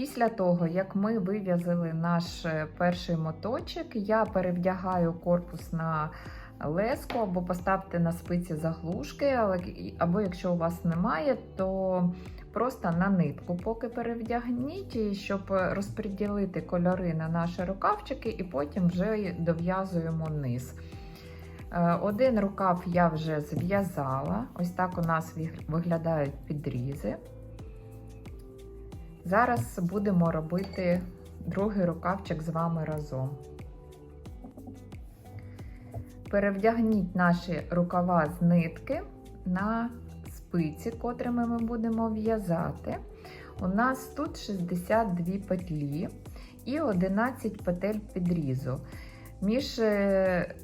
Після того, як ми вив'язали наш е, перший моточок, я перевдягаю корпус на леску або поставте на спиці заглушки, або якщо у вас немає, то просто на нитку поки перевдягніть, щоб розподілити кольори на наші рукавчики, і потім вже дов'язуємо низ. Е, Один рукав я вже зв'язала. Ось так у нас виглядають підрізи. Зараз будемо робити другий рукавчик з вами разом. Перевдягніть наші рукава з нитки на спиці, котрими ми будемо в'язати. У нас тут 62 петлі і 11 петель підрізу. Між е,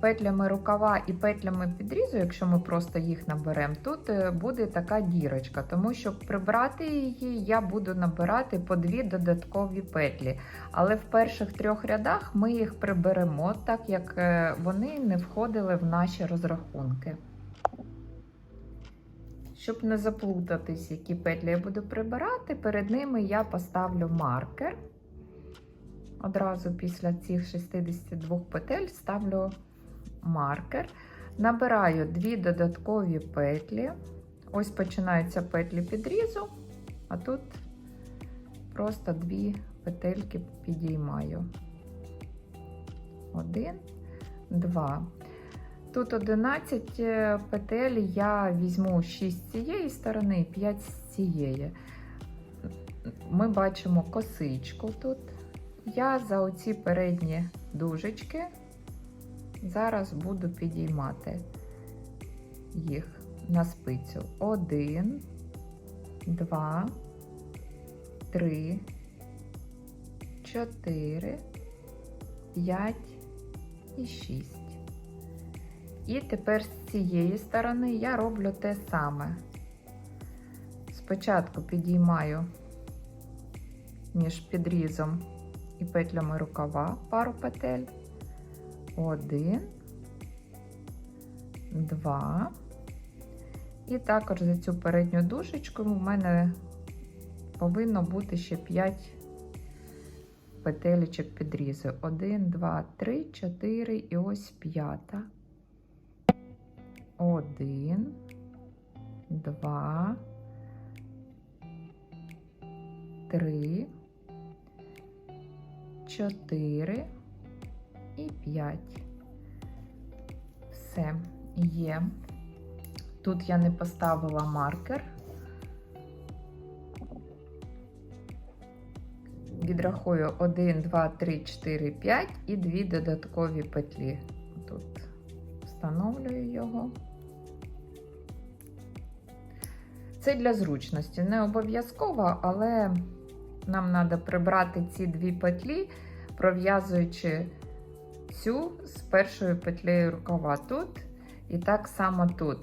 петлями рукава і петлями підрізу, якщо ми просто їх наберемо, тут е, буде така дірочка, тому щоб прибрати її, я буду набирати по дві додаткові петлі. Але в перших трьох рядах ми їх приберемо, так як е, вони не входили в наші розрахунки. Щоб не заплутатись, які петлі я буду прибирати, перед ними я поставлю маркер. Одразу після цих 62 петель ставлю маркер. Набираю дві додаткові петлі. Ось починаються петлі підрізу, а тут просто дві петельки підіймаю. Один, два. Тут 11 е, петель, я візьму 6 з цієї сторони і 5 з цієї. Ми бачимо косичку тут. Я за оці передні дужечки зараз буду підіймати їх на спицю. Один, два, три, чотири, п'ять і шість. І тепер з цієї сторони я роблю те саме. Спочатку підіймаю між підрізом і петлями рукава пару петель. Один, два. І також за цю передню дужечку у мене повинно бути ще 5 петелечок підрізу. Один, два, три, чотири і ось п'ята. Один, два, три, чотири і п'ять. Все є. Тут я не поставила маркер. Відрахую 1, 2, 3, 4, 5 і дві додаткові петлі. Тут встановлюю його. Це для зручності, не обов'язково, але нам треба прибрати ці дві петлі, пров'язуючи цю з першою петлею рукава тут. І так само тут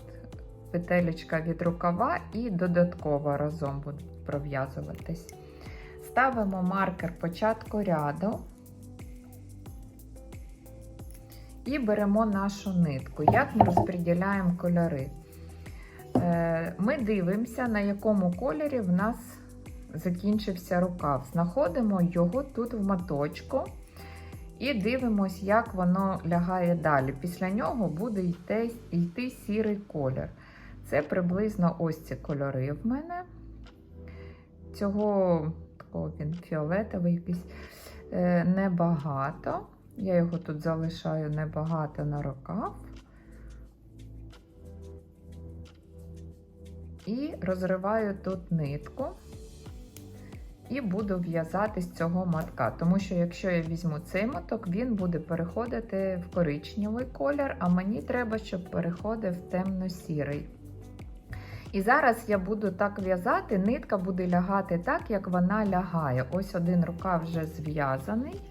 петелечка від рукава і додаткова разом будуть пров'язуватись. Ставимо маркер початку ряду і беремо нашу нитку. Як ми розподіляємо кольори? Е, Ми дивимося, на якому кольорі в нас закінчився рукав. Знаходимо його тут в моточку і дивимося, як воно лягає далі. Після нього буде йти, йти сірий колір. Це приблизно ось ці кольори в мене. Цього такого він фіолетовий якийсь е, небагато. Я його тут залишаю небагато на рукав. І розриваю тут нитку і буду в'язати з цього мотка. Тому що, якщо я візьму цей моток, він буде переходити в коричневий колір, а мені треба, щоб переходив темно-сірий. І зараз я буду так в'язати, нитка буде лягати так, як вона лягає. Ось один рукав вже зв'язаний.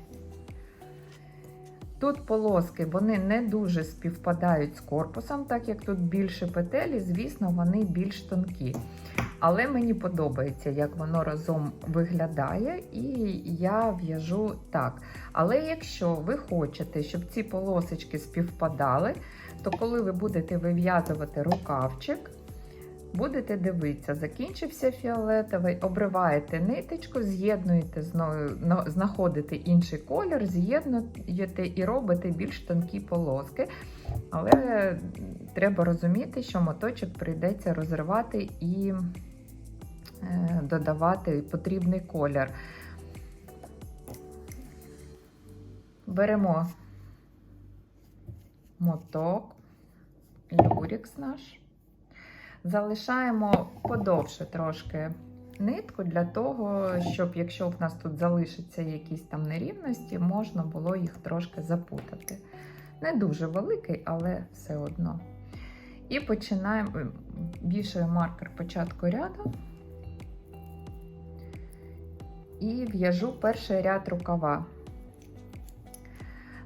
Тут полоски вони не дуже співпадають з корпусом, так як тут більше петелі, звісно, вони більш тонкі. Але мені подобається, як воно разом виглядає, і я в'яжу так. Але якщо ви хочете, щоб ці полосочки співпадали, то коли ви будете вив'язувати рукавчик, Будете дивитися, закінчився фіолетовий, обриваєте ниточку, з'єднуєте знаходите інший колір, з'єднуєте і робите більш тонкі полоски. Але треба розуміти, що моточок прийдеться розривати і е, додавати потрібний колір. Беремо моток, люрікс наш. Залишаємо подовше трошки нитку для того, щоб якщо в нас тут залишаться якісь там нерівності, можна було їх трошки запутати. Не дуже великий, але все одно. І починаємо, вішаю маркер початку ряду і в'яжу перший ряд рукава.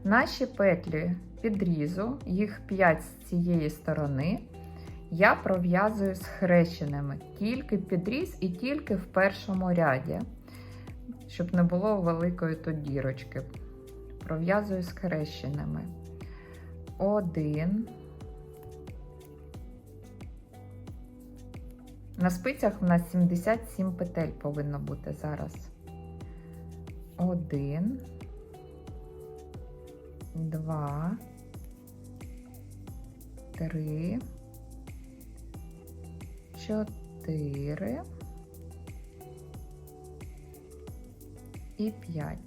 Наші петлі підрізу, їх 5 з цієї сторони, я пров'язую схрещеними, тільки підріз і тільки в першому ряді, щоб не було великої тут дірочки. Пров'язую схрещеними. Один. На спицях в нас 77 петель повинно бути зараз. Один, два, три, чотири і п'ять.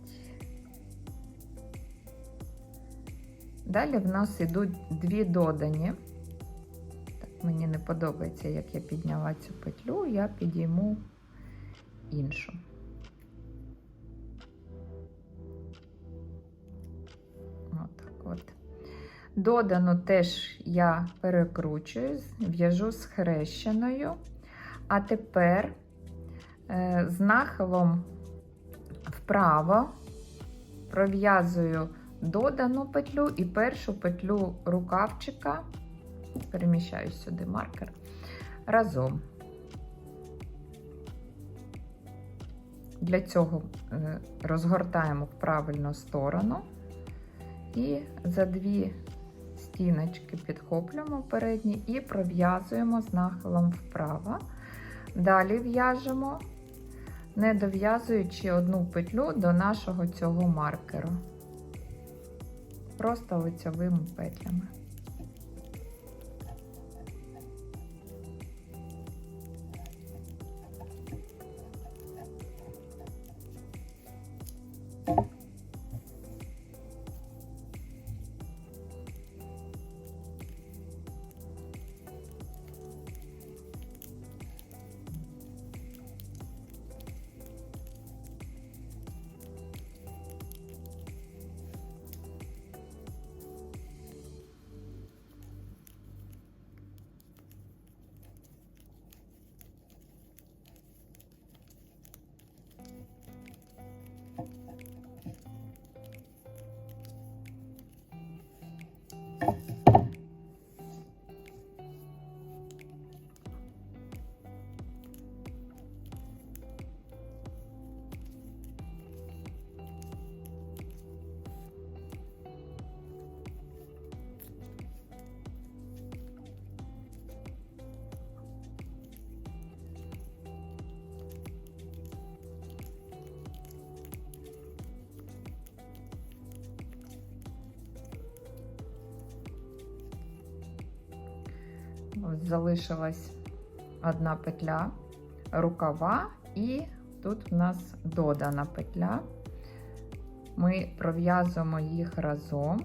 Далі в нас йдуть дві додані. Мені не подобається, як я підняла цю петлю, я підійму іншу. Отак от. Додану теж я перекручую, в'яжу з хрещеною. А тепер е, з нахилом вправо пров'язую додану петлю і першу петлю рукавчика, переміщаю сюди маркер, разом. Для цього е, розгортаємо в правильну сторону і за дві стіночки підхоплюємо передні і пров'язуємо з нахилом вправо. Далі в'яжемо, не дов'язуючи одну петлю до нашого цього маркеру просто лицьовими петлями. Залишилась одна петля рукава, і тут в нас додана петля. Ми пров'язуємо їх разом,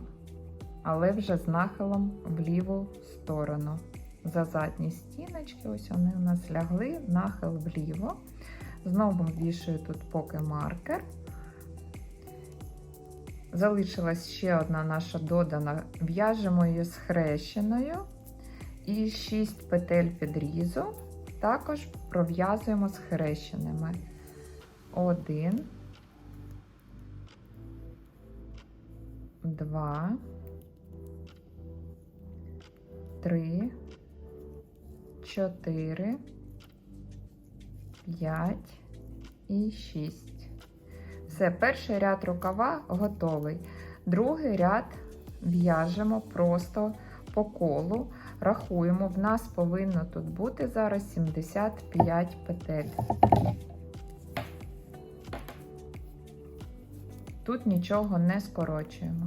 але вже з нахилом в ліву сторону. За задні стіночки, ось вони у нас лягли, нахил вліво. Знову вішаю тут поки маркер. Залишилась ще одна наша додана, в'яжемо її схрещеною. І 6 петель підрізу. Також пров'язуємо з хрещеними. Один, два, три, чотири, п'ять. І шість. Все, перший ряд рукава готовий. Другий ряд в'яжемо просто по колу, рахуємо, в нас повинно тут бути зараз 75 петель. Тут нічого не скорочуємо.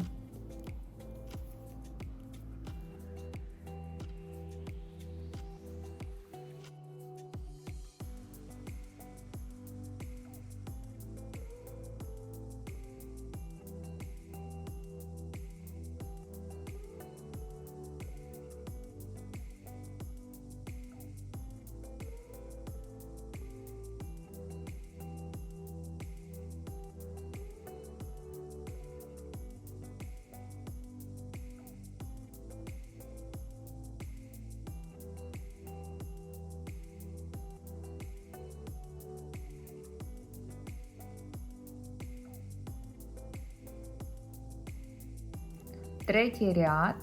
Третій ряд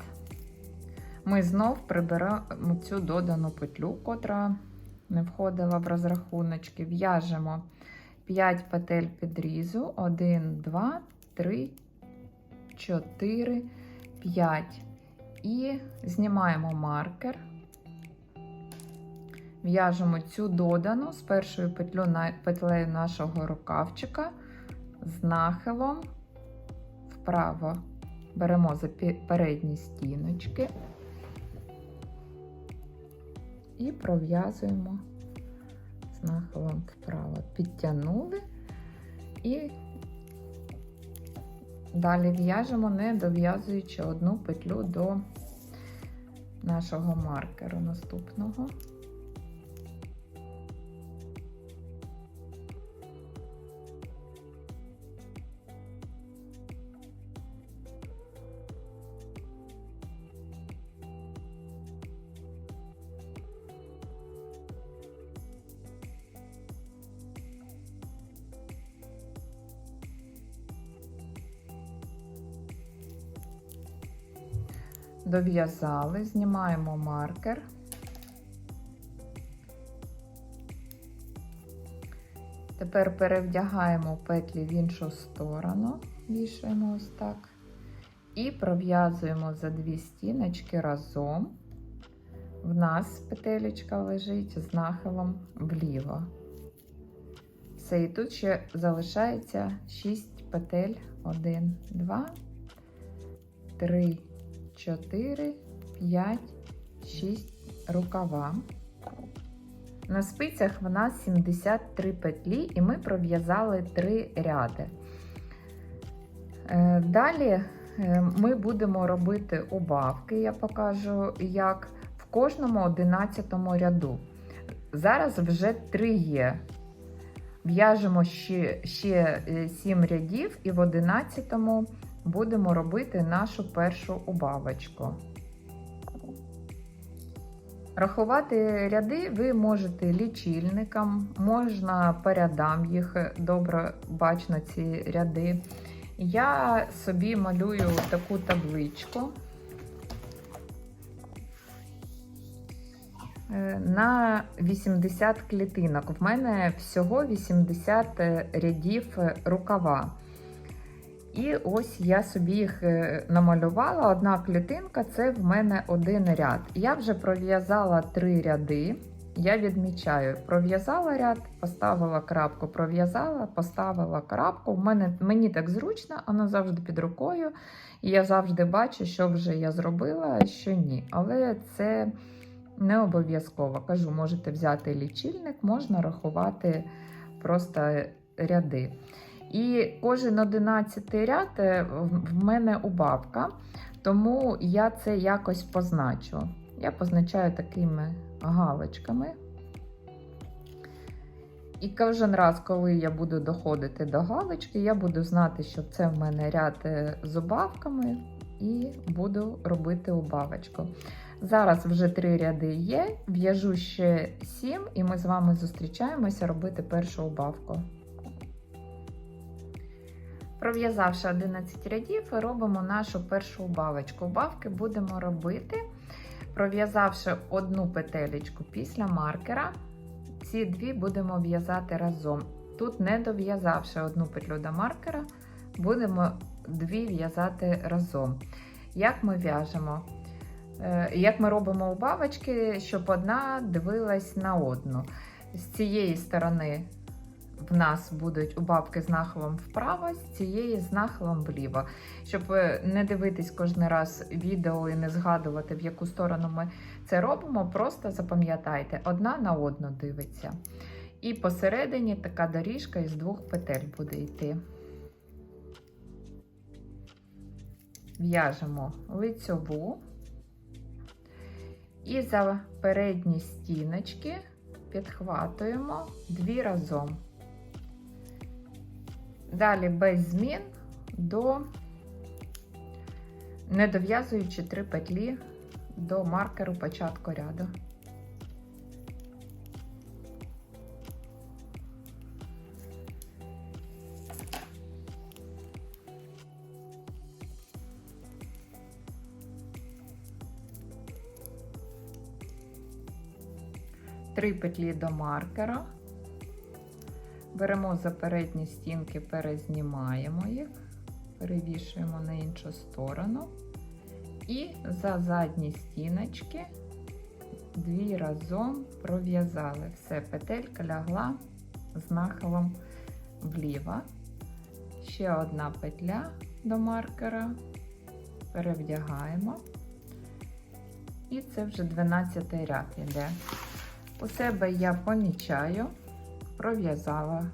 ми знов прибираємо цю додану петлю, котра не входила в розрахуночки. В'яжемо 5 петель підрізу, 1, 2, 3, 4, 5. І знімаємо маркер. В'яжемо цю додану з першою петлею нашого рукавчика з нахилом вправо. Беремо за передні стіночки і пров'язуємо з нахилом вправо. Підтягнули і далі в'яжемо, не дов'язуючи одну петлю до нашого маркеру наступного. Дов'язали, знімаємо маркер. Тепер перевдягаємо петлі в іншу сторону, вішаємо ось так. І пров'язуємо за дві стіночки разом. В нас петелечка лежить з нахилом вліво. Все, і тут ще залишається 6 петель. 1, 2, 3, 4, 5, 6 рукава. На спицях в нас 73 петлі, і ми пров'язали 3 ряди. Е, далі е, ми будемо робити убавки, я покажу, як в кожному 11 ряду. Зараз вже 3 є. В'яжемо ще, ще 7 рядів, і в 11 будемо робити нашу першу убавочку. Рахувати ряди ви можете лічильником, можна по рядам їх добре бачно ці ряди. Я собі малюю таку табличку е, на 80 клітинок. В мене всього 80 рядів рукава. І ось я собі їх е, намалювала. Одна клітинка це в мене один ряд. Я вже пров'язала три ряди. Я відмічаю, пров'язала ряд, поставила крапку, пров'язала, поставила крапку. В мене, Мені так зручно, воно завжди під рукою. І я завжди бачу, що вже я зробила, що ні. Але це не обов'язково. Кажу, можете взяти лічильник, можна рахувати просто ряди. І кожен одинадцятий ряд е, в мене убавка, тому я це якось позначу. Я позначаю такими галочками. І кожен раз, коли я буду доходити до галочки, я буду знати, що це в мене ряд е, з убавками, і буду робити убавочку. Зараз вже три ряди є, в'яжу ще сім, і ми з вами зустрічаємося робити першу убавку. Пров'язавши 11 рядів, робимо нашу першу убавочку. Убавки будемо робити, пров'язавши одну петелечку після маркера, ці дві будемо в'язати разом. Тут, не дов'язавши одну петлю до маркера, будемо дві в'язати разом. Як ми в'яжемо? Е, Як ми робимо убавочки, щоб одна дивилась на одну. З цієї сторони в нас будуть убавки з нахилом вправо, з цієї з нахилом вліво. Щоб е, не дивитись кожен раз відео і не згадувати, в яку сторону ми це робимо, просто запам'ятайте, одна на одну дивиться. І посередині така доріжка із двох петель буде йти. В'яжемо лицьову і за передні стіночки підхватуємо дві разом. Далі без змін до не дов'язуючи три петлі до маркеру початку ряду. Три петлі до маркера. Беремо за передні стінки, перезнімаємо їх, перевішуємо на іншу сторону. І за задні стіночки дві разом пров'язали. Все, петелька лягла з нахилом вліво. Ще одна петля до маркера, перевдягаємо. І це вже 12 ряд іде. У себе я помічаю, пров'язала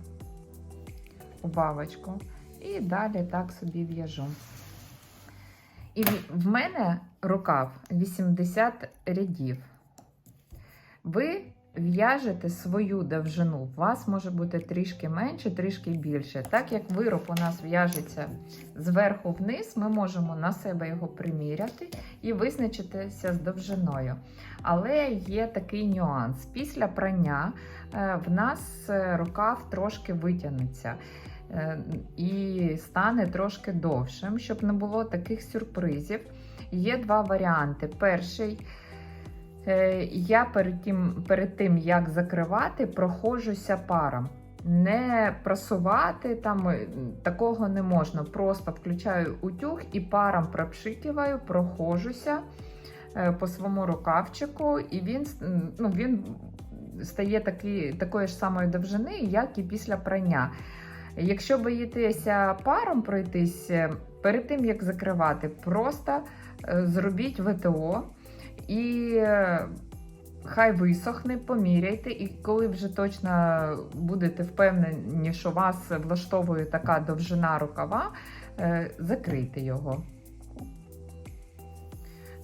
убавочку і далі так собі в'яжу. І в мене рукав 80 рядів. Ви в'яжете свою довжину. У вас може бути трішки менше, трішки більше. Так як вироб у нас в'яжеться зверху вниз, ми можемо на себе його приміряти і визначитися з довжиною. Але є такий нюанс. Після прання е, в нас е, рукав трошки витягнеться. Е, І стане трошки довшим, щоб не було таких сюрпризів. Є два варіанти. Перший я перед тим, перед тим, як закривати, проходжуся паром. Не просувати там е, такого не можна. Просто включаю утюг і паром пропшикиваю, проходжуся е, по своєму рукавчику, і він ну, він стає такий, такої ж самої довжини, як і після прання. Якщо боїтеся паром пройтись, перед тим як закривати, просто зробіть ВТО. І е, хай висохне, поміряйте, і коли вже точно будете впевнені, що вас влаштовує така довжина рукава, е, закрийте його.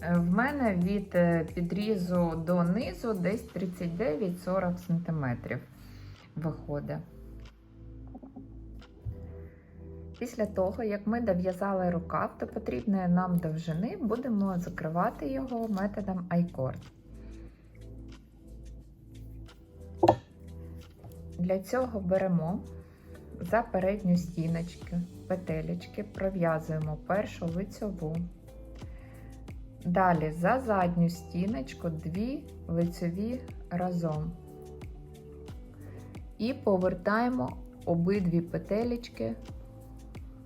Е, в мене від підрізу до низу десь 39-40 см виходить. Після того, як ми дов'язали рукав до потрібної нам довжини, будемо закривати його методом айкорд. Для цього беремо за передню стіночку петелечки, пров'язуємо першу лицьову. Далі за задню стіночку дві лицьові разом. І повертаємо обидві петелечки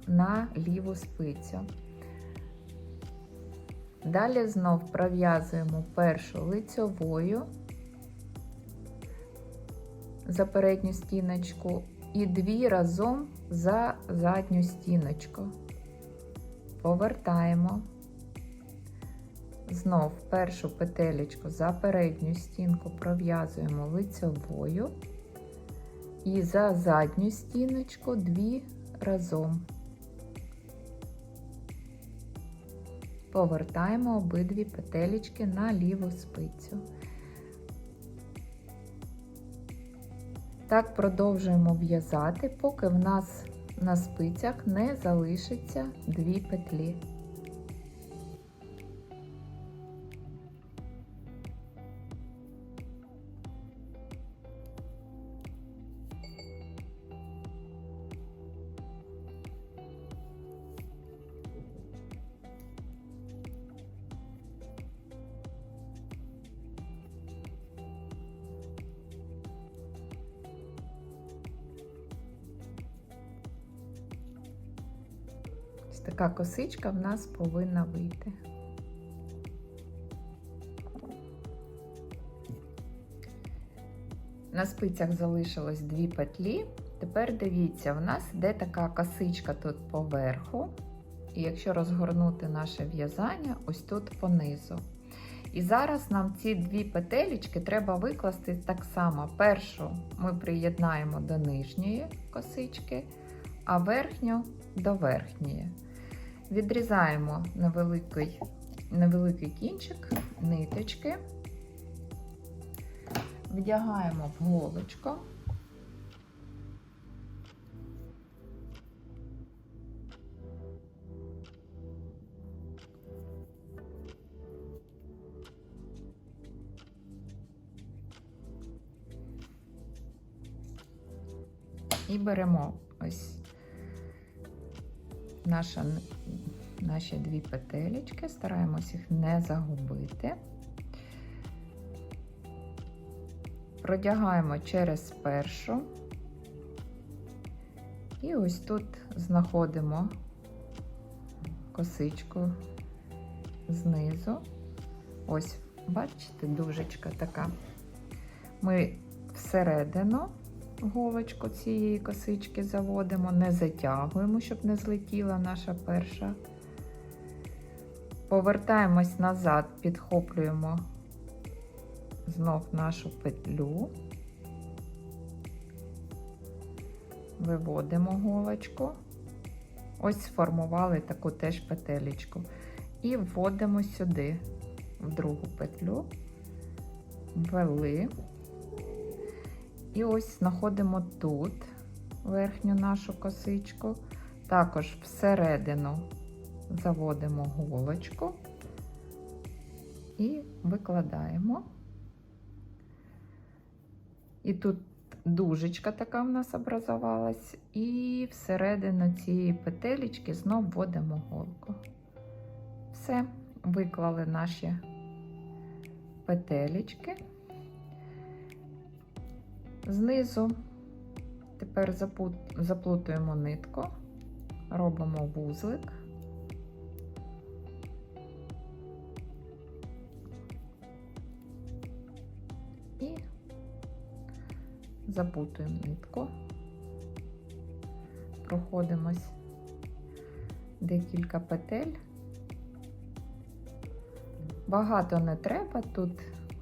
на ліву спицю. Далі знов пров'язуємо першу лицьовою за передню стіночку і дві разом за задню стіночку. Повертаємо знов першу петелечку за передню стінку пров'язуємо лицьовою і за задню стіночку дві разом. Повертаємо обидві петелечки на ліву спицю. Так продовжуємо в'язати, поки в нас на спицях не залишиться дві петлі. така косичка в нас повинна вийти. На спицях залишилось дві петлі. Тепер дивіться, у нас йде така косичка тут поверху, і якщо розгорнути наше в'язання, ось тут понизу. І зараз нам ці дві петелечки треба викласти так само. Першу ми приєднаємо до нижньої косички, а верхню до верхньої. Відрізаємо невеликий, невеликий кінчик, ниточки, вдягаємо в голочку. І беремо ось наша, наші дві петелечки, стараємось їх не загубити. Продягаємо через першу. І ось тут знаходимо косичку знизу. Ось, бачите, дужечка така. Ми всередину голочку цієї косички заводимо, не затягуємо, щоб не злетіла наша перша. Повертаємось назад, підхоплюємо знов нашу петлю, виводимо голочку. Ось сформували таку теж петелечку. І вводимо сюди, в другу петлю, ввели. І ось знаходимо тут верхню нашу косичку. Також всередину заводимо голочку і викладаємо. І тут дужечка така в нас образувалась, і всередину цієї петелечки знов вводимо голку. Все, виклали наші петелечки. Знизу тепер заплутуємо нитку, робимо вузлик. І запутуємо нитку, проходимось декілька петель. Багато не треба, тут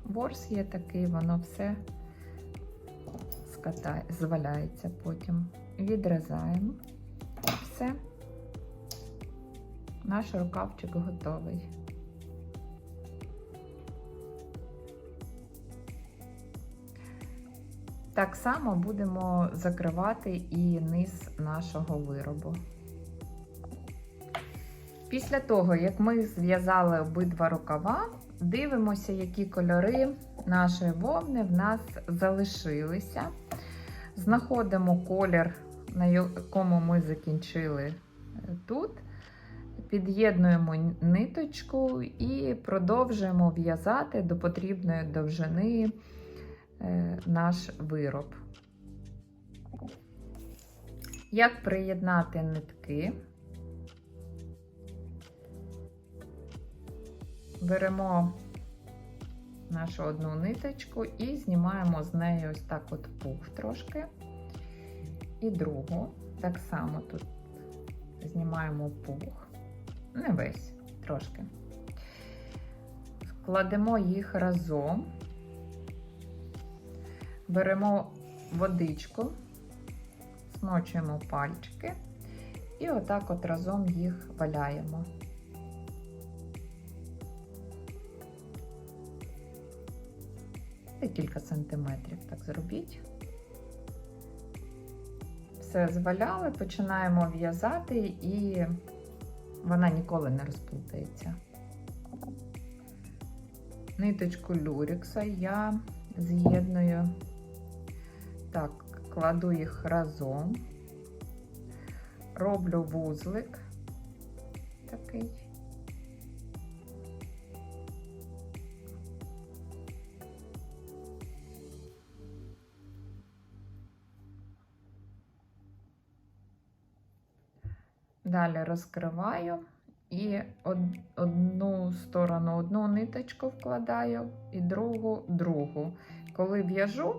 ворс є такий, воно все зваляється потім. Відрізаємо все. Наш рукавчик готовий. Так само будемо закривати і низ нашого виробу. Після того, як ми зв'язали обидва рукава, дивимося, які кольори нашої вовни в нас залишилися. Знаходимо колір, на якому ми закінчили е, тут, під'єднуємо ниточку і продовжуємо в'язати до потрібної довжини е, наш вироб. Як приєднати нитки? Беремо нашу одну ниточку і знімаємо з неї ось так от пух трошки. І другу, так само тут знімаємо пух, не весь, трошки. Кладемо їх разом, беремо водичку, смочуємо пальчики і отак от разом їх валяємо. Кілька сантиметрів так зробіть. Все зваляли, починаємо в'язати, і вона ніколи не розплутається. Ниточку люрікса я з'єдную, так, кладу їх разом, роблю вузлик такий. Далі розкриваю і одну сторону одну ниточку вкладаю, і другу другу. Коли в'яжу,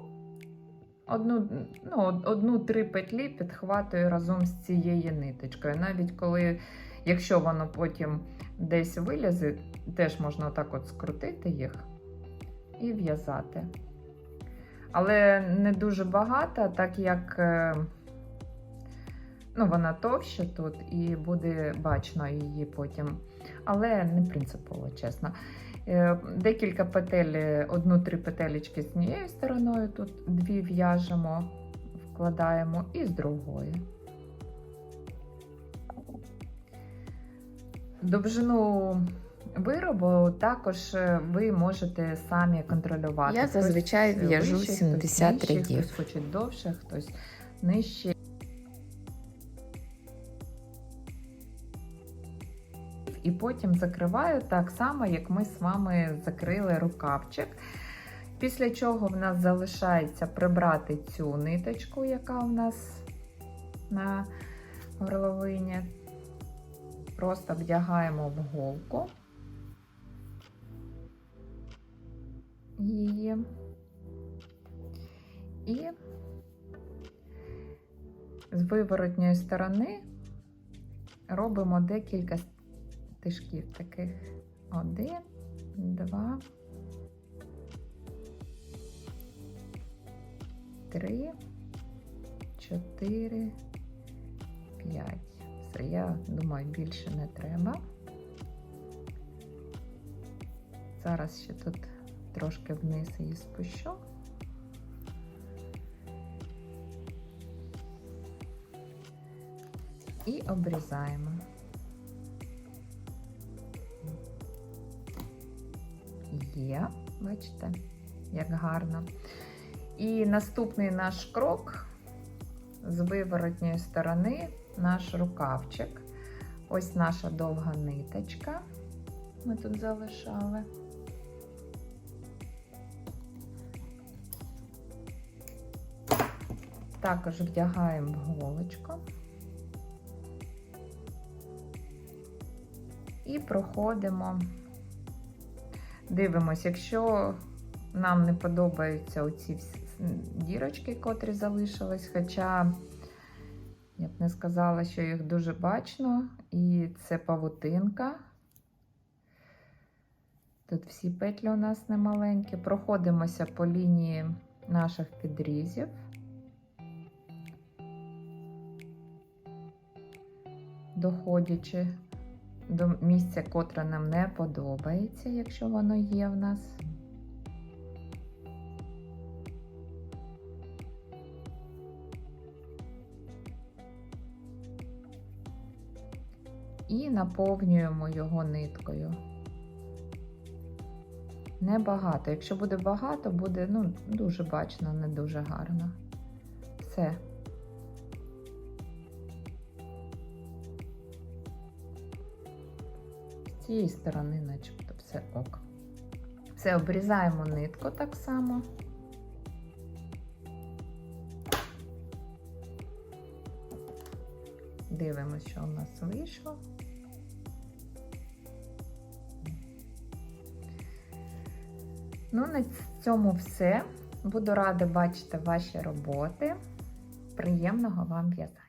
одну ну, одну три петлі підхватую разом з цією ниточкою. Навіть коли, якщо воно потім десь вилізе, теж можна отак от скрутити їх і в'язати. Але не дуже багато, так як е, ну, вона товща тут і буде бачно її потім. Але не принципово, чесно. Е, Декілька петель, е, одну-три петелечки з однією стороною, тут дві в'яжемо, вкладаємо і з другої. Довжину виробу також е, ви можете самі контролювати. Я зазвичай в'яжу вище, 70 хтось нижче, рядів. Хтось хоче довше, хтось нижче. Потім закриваю так само, як ми з вами закрили рукавчик. Після чого в нас залишається прибрати цю ниточку, яка у нас на горловині. Просто вдягаємо в голку її. І з виворотньої сторони робимо декілька стежків таких. Один, два, три, чотири, п'ять. Все, я думаю, більше не треба. Зараз ще тут трошки вниз її спущу. І обрізаємо. Є, бачите, як гарно. І наступний наш крок з виворотньої сторони наш рукавчик. Ось наша довга ниточка. Ми тут залишали. Також вдягаємо голочку. І проходимо, дивимося, якщо нам не подобаються оці дірочки, котрі залишились, хоча я б не сказала, що їх дуже бачно, і це павутинка. Тут всі петлі у нас не маленькі. Проходимося по лінії наших підрізів. Доходячи до місця, котре нам не подобається, якщо воно є в нас. І наповнюємо його ниткою. Небагато. Якщо буде багато, буде ну, дуже бачно, не дуже гарно. Все. З цієї сторони, начебто, все ок. Все, обрізаємо нитку так само. Дивимося, що у нас вийшло. Ну, на цьому все. Буду рада бачити ваші роботи. Приємного вам в'язання!